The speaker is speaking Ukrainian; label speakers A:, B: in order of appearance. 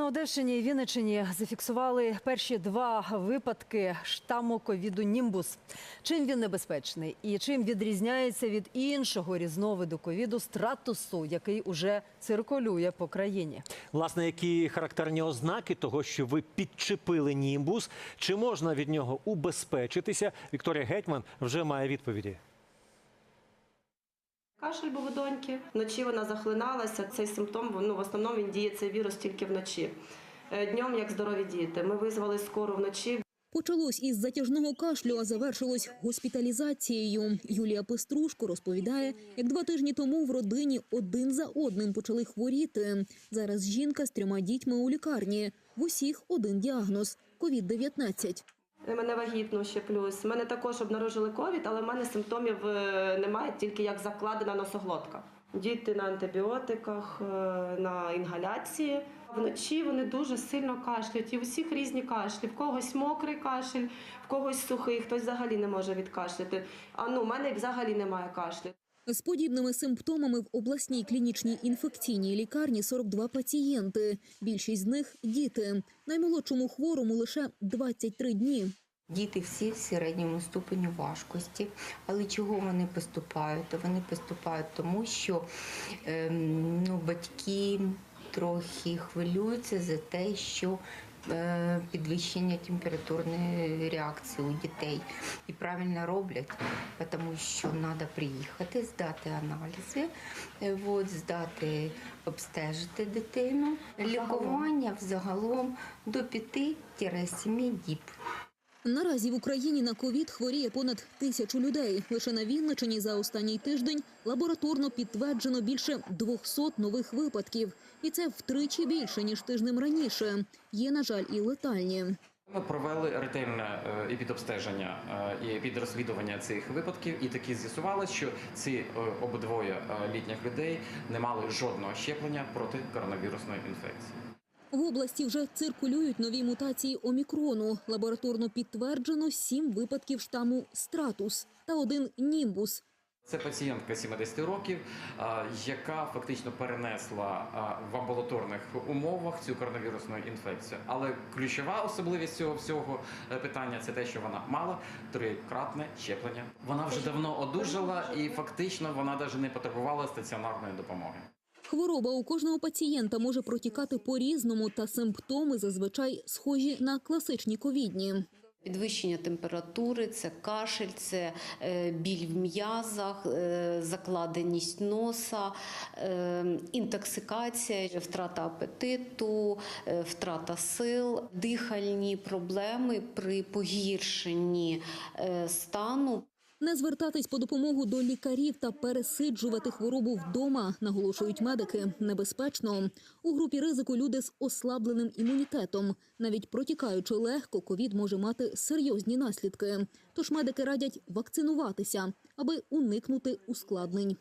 A: На Одещині і Вінниччині зафіксували перші два випадки штаму ковіду Німбус. Чим він небезпечний і чим відрізняється від іншого різновиду ковіду стратусу, який уже циркулює по країні?
B: Власне, які характерні ознаки того, що ви підчепили німбус, чи можна від нього убезпечитися? Вікторія Гетьман вже має відповіді.
C: Кашель був у доньки. Вночі вона захлиналася. Цей симптом ну, в основному він діє цей вірус тільки вночі. Е, Днем як здорові діти. Ми визвали скору вночі.
D: Почалось із затяжного кашлю, а завершилось госпіталізацією. Юлія Пеструшко розповідає, як два тижні тому в родині один за одним почали хворіти. Зараз жінка з трьома дітьми у лікарні. В усіх один діагноз – ковід-19.
C: Мене вагітну ще плюс. Мене також обнаружили ковід, але в мене симптомів е, немає, тільки як закладена носоглотка. Діти на антибіотиках, е, на інгаляції. Вночі вони дуже сильно кашляють. І у всіх різні кашлі. В когось мокрий кашель, в когось сухий, хтось взагалі не може відкашляти. А ну, у мене взагалі немає кашлю.
D: З подібними симптомами в обласній клінічній інфекційній лікарні 42 пацієнти. Більшість з них – діти. Наймолодшому хворому лише 23 дні.
E: Діти всі в середньому ступеню важкості. Але чого вони поступають? То вони поступають тому, що ем, ну, батьки трохи хвилюються за те, що підвищення температурної реакції у дітей. І правильно роблять, тому що треба приїхати, здати аналізи, е, от, здати, обстежити дитину. Лікування взагалом до 5-7 діб.
D: Наразі в Україні на ковід хворіє понад тисячу людей. Лише на Вінничині за останній тиждень лабораторно підтверджено більше 200 нових випадків. І це втричі більше, ніж тижнем раніше. Є, на жаль, і летальні.
F: Ми провели ретельне е, епідобстеження е, і епідрозслідування цих випадків, і таки з'ясували, що ці е, обидвоє літніх людей не мали жодного щеплення проти коронавірусної інфекції.
D: В області вже циркулюють нові мутації омікрону. Лабораторно підтверджено сім випадків штаму стратус та один німбус.
F: Це пацієнтка 70 років, яка фактично перенесла в амбулаторних умовах цю коронавірусну інфекцію. Але ключова особливість цього всього е, питання це те, що вона мала трикратне щеплення. Вона вже давно одужала і фактично вона навіть не потребувала стаціонарної допомоги.
D: Хвороба у кожного пацієнта може протікати по-різному, та симптоми зазвичай схожі на класичні ковідні.
G: Підвищення температури, це кашель, це е, біль в м'язах, е, закладеність носа, е, інтоксикація, втрата апетиту, втрата сил, дихальні проблеми при погіршенні стану.
D: Не звертатись по допомогу до лікарів та пересиджувати хворобу вдома, наголошують медики, небезпечно. У групі ризику люди з ослабленим імунітетом. Навіть протікаючи легко, ковід може мати серйозні наслідки. Тож медики радять вакцинуватися, аби уникнути ускладнень.